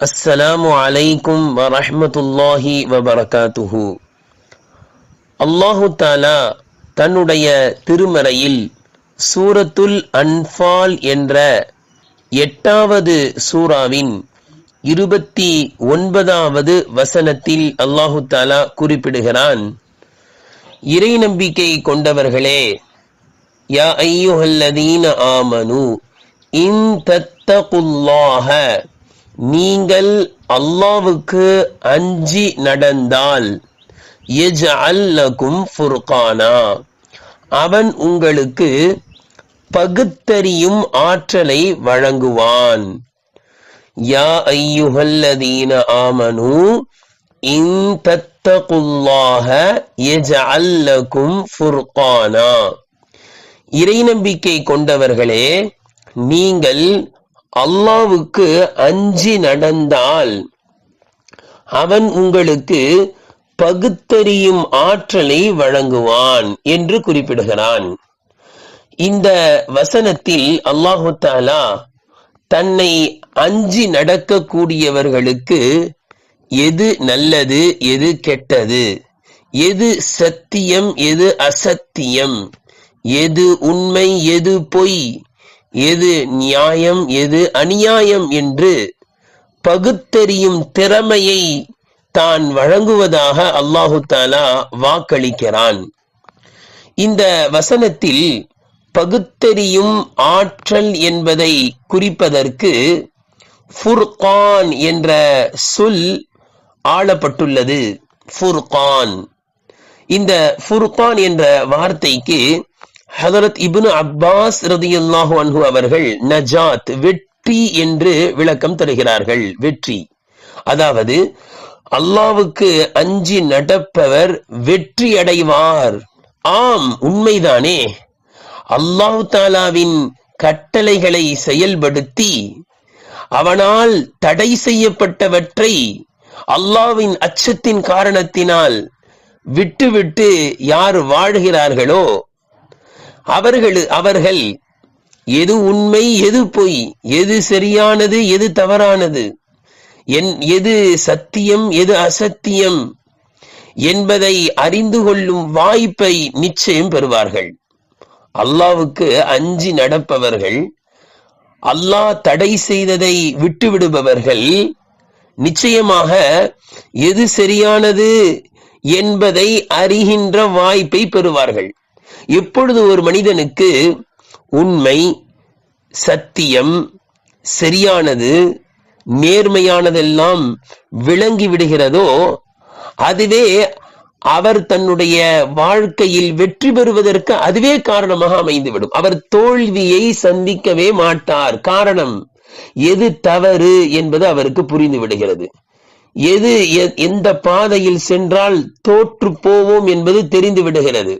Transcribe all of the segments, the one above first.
السلام عليكم ورحمة الله وبركاته அல்லாஹு தாலா தன்னுடைய திருமறையில் சூரத்துல் அன்பால் என்ற எட்டாவது சூராவின் இருபத்தி ஒன்பதாவது வசனத்தில் அல்லாஹு தாலா குறிப்பிடுகிறான் இறை நம்பிக்கை கொண்டவர்களே யா ஐயுஹல்லதீன ஆமனு இன் தத்தகுல்லாஹ நீங்கள் அல்லாவுக்கு அஞ்சி நடந்தால் யஜ்அல் லகும் ஃபுர்கானா. அவன் உங்களுக்கு பகுத்தறியும் ஆற்றலை வழங்குவான். யா ஐயுஹல்லதீன ஆமனு இன் தத்தகுல்லாக யஜ்அல் லகும் ஃபுர்கானா. இறை நம்பிக்கை கொண்டவர்களே நீங்கள் அல்லாவுக்கு அஞ்சி நடந்தால் அவன் உங்களுக்கு பகுத்தறியும் ஆற்றலை வழங்குவான் என்று குறிப்பிடுகிறான். இந்த வசனத்தில் அல்லாஹு தாலா தன்னை அஞ்சி நடக்கக்கூடியவர்களுக்கு எது நல்லது எது கெட்டது எது சத்தியம் எது அசத்தியம் எது உண்மை எது பொய் எது நியாயம் எது அநியாயம் என்று பகுத்தறியும் திறமையை தான் வழங்குவதாக அல்லாஹு தாலா வாக்களிக்கிறான். இந்த வசனத்தில் பகுத்தறியும் ஆற்றல் என்பதை குறிப்பதற்கு ஃபுர்கான் என்ற சொல் ஆளப்பட்டுள்ளது. ஃபுர்கான். இந்த ஃபுர்கான் என்ற வார்த்தைக்கு ஹதரத் இப்னு அப்பாஸ் ரதியுல்லாஹு அன்ஹு அவர்கள் நஜாத் வெற்றி என்று விளக்கம் தருகிறார்கள். வெற்றி. அதாவது அல்லாவுக்கு அஞ்சி நடப்பவர் வெற்றி அடைவார். ஆம் உண்மைதானே. அல்லாஹு தாலாவின் கட்டளைகளை செயல்படுத்தி அவனால் தடை செய்யப்பட்டவற்றை அல்லாவின் அச்சத்தின் காரணத்தினால் விட்டுவிட்டு யார் வாழ்கிறார்களோ அவர்கள் அவர்கள் எது உண்மை எது பொய் எது சரியானது எது தவறானது என் எது சத்தியம் எது அசத்தியம் என்பதை அறிந்து கொள்ளும் வாய்ப்பை நிச்சயம் பெறுவார்கள். அல்லாவுக்கு அஞ்சி நடப்பவர்கள் அல்லாஹ் தடை செய்ததை விட்டுவிடுபவர்கள் நிச்சயமாக எது சரியானது என்பதை அறிகின்ற வாய்ப்பை பெறுவார்கள். எப்பொழுது ஒரு மனிதனுக்கு உண்மை சத்தியம் சரியானது நேர்மையானதெல்லாம் விளங்கி விடுகிறதோ அதுவே அவர் தன்னுடைய வாழ்க்கையில் வெற்றி பெறுவதற்கு அதுவே காரணமாக அமைந்துவிடும். அவர் தோல்வியை சந்திக்கவே மாட்டார். காரணம் எது தவறு என்பது அவருக்கு புரிந்து விடுகிறது. எது எந்த பாதையில் சென்றால் தோற்று போவோம் என்பது தெரிந்து விடுகிறது.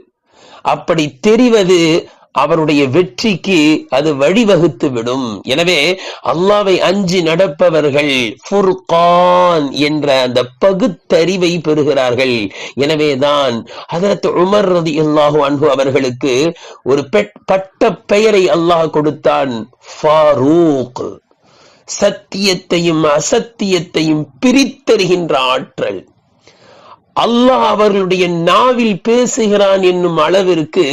அப்படி தெரிவது அவருடைய வெற்றிக்கு அது வழிவகுத்து விடும். எனவே அல்லாவை அஞ்சி நடப்பவர்கள் ஃபுர்கான் என்ற அந்த பகுத்தறிவை பெறுகிறார்கள். எனவேதான் அதற்கு உமர் ரதி அல்லாஹு அன்பு அவர்களுக்கு ஒரு பட்ட பெயரை அல்லாஹ் கொடுத்தான். ஃபாரூக். சத்தியத்தையும் அசத்தியத்தையும் பிரித்தருகின்ற ஆற்றல். அல்லாஹ் அவர்களுடைய நாவில் பேசுகிறான் என்னும் அளவிற்கு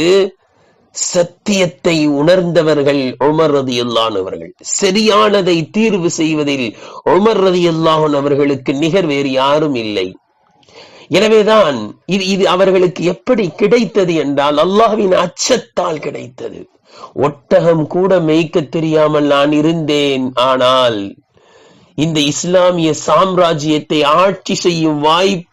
சத்தியத்தை உணர்ந்தவர்கள் உமர் ரதி அல்லானவர்கள் சரியானதை தீர்வு செய்வதில் உமர் ரதி அல்லாஹன் அவர்களுக்கு நிகர் வேறு யாரும் இல்லை. எனவேதான் இது இது அவர்களுக்கு எப்படி கிடைத்தது என்றால் அல்லாஹ்வின் அச்சத்தால் கிடைத்தது. ஒட்டகம் கூட மேய்க்க தெரியாமல் நான் இருந்தேன். ஆனால் இந்த இஸ்லாமிய சாம்ராஜ்யத்தை ஆட்சி செய்யும் வாய்ப்பு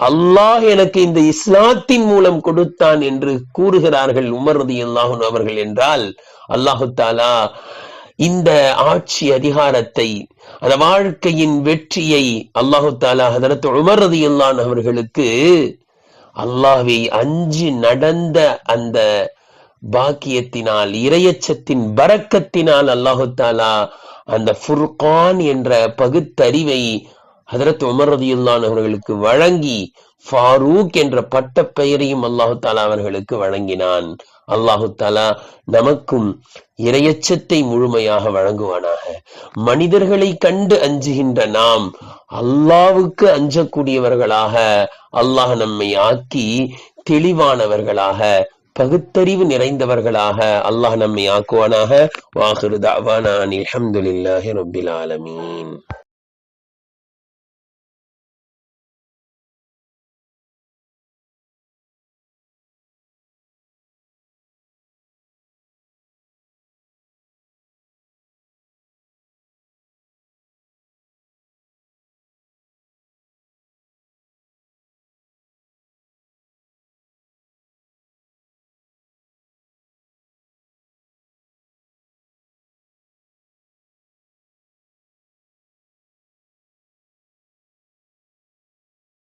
அல்லாஹ் எனக்கு இந்த இஸ்லாத்தின் மூலம் கொடுத்தான் என்று கூறுகிறார்கள் உமர் ரதி அல்லாஹன் அவர்கள் என்றால் அல்லாஹு தாலா இந்த ஆட்சி அதிகாரத்தை அந்த வாழ்க்கையின் வெற்றியை அல்லாஹு தாலா அதற்கு உமர் ரதி அல்லான் அவர்களுக்கு அல்லாஹை அஞ்சு நடந்த அந்த பாக்கியத்தினால் இரையச்சத்தின் பறக்கத்தினால் அல்லாஹு தாலா அந்த ஃபுர்கான் என்ற பகுத்தறிவை ஹதரத் உமர் ரதியுல்லான் அவர்களுக்கு வழங்கி ஃபாரூக் என்ற பட்ட பெயரையும் அல்லாஹு தாலா அவர்களுக்கு வழங்கினான். அல்லாஹு தாலா நமக்கும் இரையச்சத்தை முழுமையாக வழங்குவானாக. மனிதர்களை கண்டு அஞ்சுகின்ற நாம் அல்லாவுக்கு அஞ்சக்கூடியவர்களாக அல்லாஹ் நம்மை ஆக்கி தெளிவானவர்களாக பகுத்தறிவு நிறைந்தவர்களாக அல்லாஹ் நம்மை ஆக்குவானாக. வாஹிரு அலமதுல்லாஹி ரபில் ஆலமீன்.